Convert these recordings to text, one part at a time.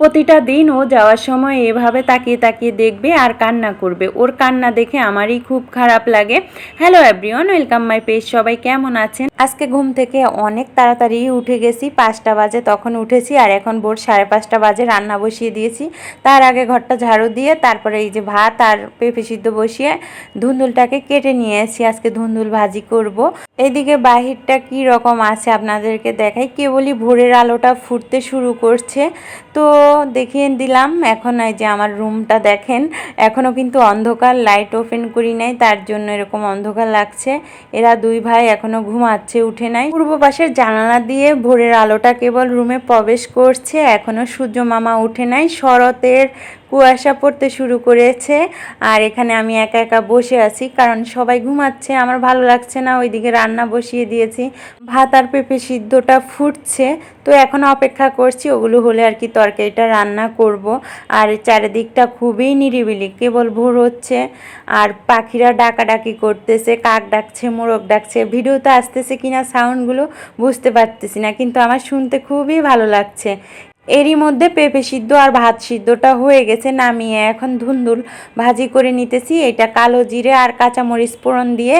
প্রতিটা দিন ও যাওয়ার সময় এভাবে তাকিয়ে তাকিয়ে দেখবে আর কান্না করবে। ওর কান্না দেখে আমারই খুব খারাপ লাগে। Hello everyone welcome my page সবাই কেমন আছেন? আজকে ঘুম থেকে অনেক তাড়াতাড়ি উঠে গেছি। পাঁচটা বাজে তখন উঠেছি আর এখন ভোর সাড়ে পাঁচটা বাজে রান্না বসিয়ে দিয়েছি। তার আগে ঘরটা ঝাড়ু দিয়ে তারপরে এই যে ভাত আর পেঁপে সিদ্ধ বসিয়ে ধুন্দুলটাকে কেটে নিয়েছি আজকে ধুন্দুল ভাজি করব। এইদিকে বাহিরটা কি রকম আছে আপনাদেরকে দেখাই। কেবলই ভোরের আলোটা ফুটতে শুরু করছে। তো দেখিয়ে দিলাম। এখন এই যে আমার রুমটা দেখেন, এখনও কিন্তু অন্ধকার লাইট ওপেন করি নাই, তার জন্য এরকম অন্ধকার লাগছে। এরা দুই ভাই এখনও ঘুমাচ্ছে, উঠে নাই। পূর্ব পাশের জানালা দিয়ে ভোরের আলোটা কেবল রুমে প্রবেশ করছে, এখনও সূর্য মামা উঠে নাই। শরতের কুয়াশা পড়তে শুরু করেছে। আর এখানে আমি একা একা বসে আছি কারণ সবাই ঘুমাচ্ছে, আমার ভালো লাগছে না, ওইদিকে রান্না বসিয়ে দিয়েছি। ভাত আর পেঁপে সিদ্ধটা ফুটছে, তো এখন অপেক্ষা করছি, ওগুলো হলে আর কি তরকারিটা রান্না করব। আর চারিদিকটা খুবই নিরিবিলি, কেবল ভোর হচ্ছে, আর পাখিরা ডাকাডাকি করতেছে, কাক ডাকছে, মোরগ ডাকছে ভিডিওতে আসতেছে কিনা সাউন্ডগুলো বুঝতে পারতেছি না, কিন্তু আমার শুনতে খুবই ভালো লাগছে। এরই মধ্যে পেঁপে সিদ্ধ আর ভাত সিদ্ধটা হয়ে গেছে, নামিয়ে এখন ধুন্দুল ভাজি করে নিতেছি। এটা কালো জিরে আর কাঁচামরিচ ফোড়ন দিয়ে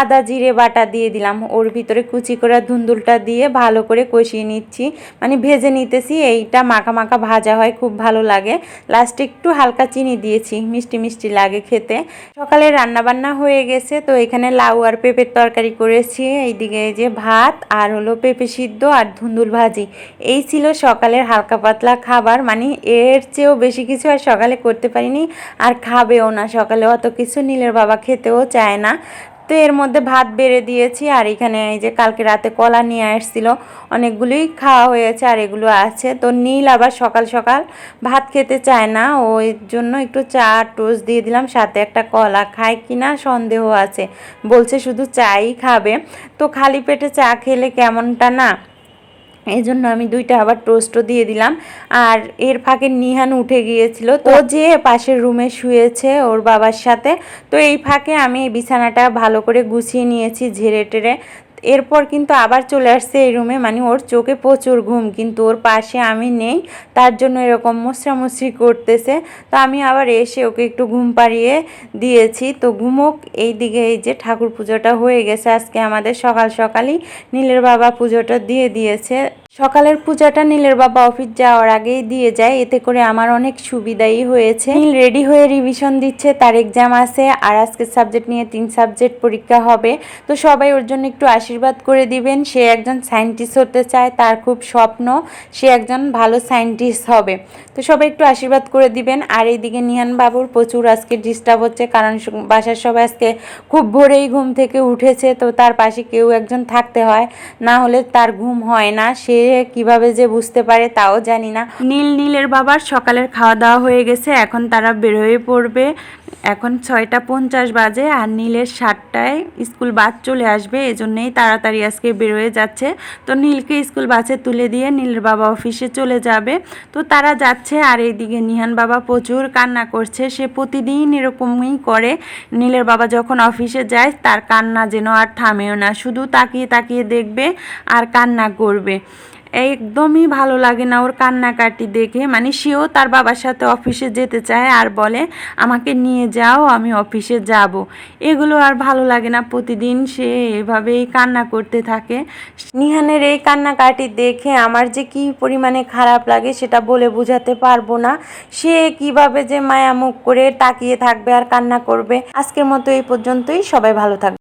আদা জিরে বাটা দিয়ে দিলাম। ওর ভিতরে কুচি করে ধুন্দুলটা দিয়ে ভালো করে কষিয়ে নিচ্ছি। মানে ভেজে নিতেছি। এইটা মাখা মাখা ভাজা হয়, খুব ভালো লাগে। লাস্টে একটু হালকা চিনি দিয়েছি, মিষ্টি মিষ্টি লাগে খেতে। সকালে রান্না বান্না হয়ে গেছে, তো এখানে লাউ আর পেঁপের তরকারি করেছি। এইদিকে এই যে ভাত আর হলো পেঁপে সিদ্ধ আর ধুন্দুল ভাজি। এই ছিল সকালের হালকা হালকা পাতলা খাবার মানে এর চেয়েও বেশি কিছু আর সকালে করতে পারিনি। আর খাবেও না সকালে, অত কিছু নীলের বাবা খেতেও চায় না। তো এর মধ্যে ভাত বেড়ে দিয়েছি, আর এখানে এই যে কালকে রাতে কলা নিয়ে আসছিল। অনেকগুলোই খাওয়া হয়েছে আর এগুলো আছে। তো নীল আবার সকাল সকাল ভাত খেতে চায় না, ওই জন্য একটু চা টোস্ট দিয়ে দিলাম। সাথে একটা কলা খায় কি না সন্দেহ আছে। বলছে শুধু চাই খাবে। তো খালি পেটে চা খেলে কেমনটা না? এই জন্য আমি দুইটা আবার টোস্টও দিয়ে দিলাম। আর এর ফাঁকে নিহান উঠে গিয়েছিল। তো যে পাশের রুমে শুয়েছে ওর বাবার সাথে। তো এই ফাঁকে আমি বিছানাটা ভালো করে গুছিয়ে নিয়েছি ঝেড়ে টেরে এরপর কিন্তু আবার চলে আসছে এই রুমে মানে ওর চোখে প্রচুর ঘুম, কিন্তু ওর পাশে আমি নেই, তার জন্য এরকম মশরামশরি করতেছে। তো আমি আবার এসে ওকে একটু ঘুম পাড়িয়ে দিয়েছি। তো ঘুমোক এই দিকে এই যে ঠাকুর পুজোটা হয়ে গেছে। আজকে আমাদের সকাল সকালই নীলের বাবা পুজোটা দিয়ে দিয়েছে। সকালের পূজাটা নীলের বাবা অফিস যাওয়ার আগেই দিয়ে যায়, এতে করে আমার অনেক সুবিধাই হয়েছে। নীল রেডি হয়ে রিভিশন দিচ্ছে, তার এক্সাম আছে, আর আজকের সাবজেক্ট নিয়ে তিন সাবজেক্ট পরীক্ষা হবে। তো সবাই ওর জন্য একটু আশীর্বাদ করে দিবেন। সে একজন সায়েন্টিস্ট হতে চায়, তার খুব স্বপ্ন, সে একজন ভালো সায়েন্টিস্ট হবে। তো সবাই একটু আশীর্বাদ করে দিবেন। আর এইদিকে নিহান বাবুর প্রচুর আজকে ডিস্টার্ব হচ্ছে, কারণ বাসার সবাই আজকে খুব ভোরেই ঘুম থেকে উঠেছে, তো তার পাশে কেউ একজন থাকতে হয়, না হলে তার ঘুম হয় না। সে কীভাবে যে বুঝতে পারে তাও জানি না। নীল নীলের বাবার সকালের খাওয়া দাওয়া হয়ে গেছে, এখন তারা বের হয়ে পড়বে। এখন ছয়টা পঞ্চাশ বাজে আর নীলের সাতটায় স্কুল বাস চলে আসবে, এজন্যই তাড়াতাড়ি আজকে বেরোয় যাচ্ছে। তো নীলকে স্কুল বাসে তুলে দিয়ে নীলের বাবা অফিসে চলে যাবে। তো তারা যাচ্ছে আর এইদিকে নিহান বাবা প্রচুর কান্না করছে, সে প্রতিদিন এরকমই করে। নীলের বাবা যখন অফিসে যায়, তার কান্না যেন আর থামেও না, শুধু তাকিয়ে তাকিয়ে দেখবে আর কান্না করবে। একদমই ভালো লাগে না ওর কান্নাকাটি দেখে। মানে সেও তার বাবার সাথে অফিসে যেতে চায় আর বলে, আমাকে নিয়ে যাও, আমি অফিসে যাব। এগুলো আর ভালো লাগে না। প্রতিদিন সে এভাবেই কান্না করতে থাকে। নিহানের এই কান্নাকাটি দেখে আমার যে কি পরিমাণে খারাপ লাগে সেটা বলে বোঝাতে পারব না। সে কীভাবে যে মায়ামুখ করে তাকিয়ে থাকবে আর কান্না করবে, আজকের মতো এই পর্যন্তই। সবাই ভালো থাকবে।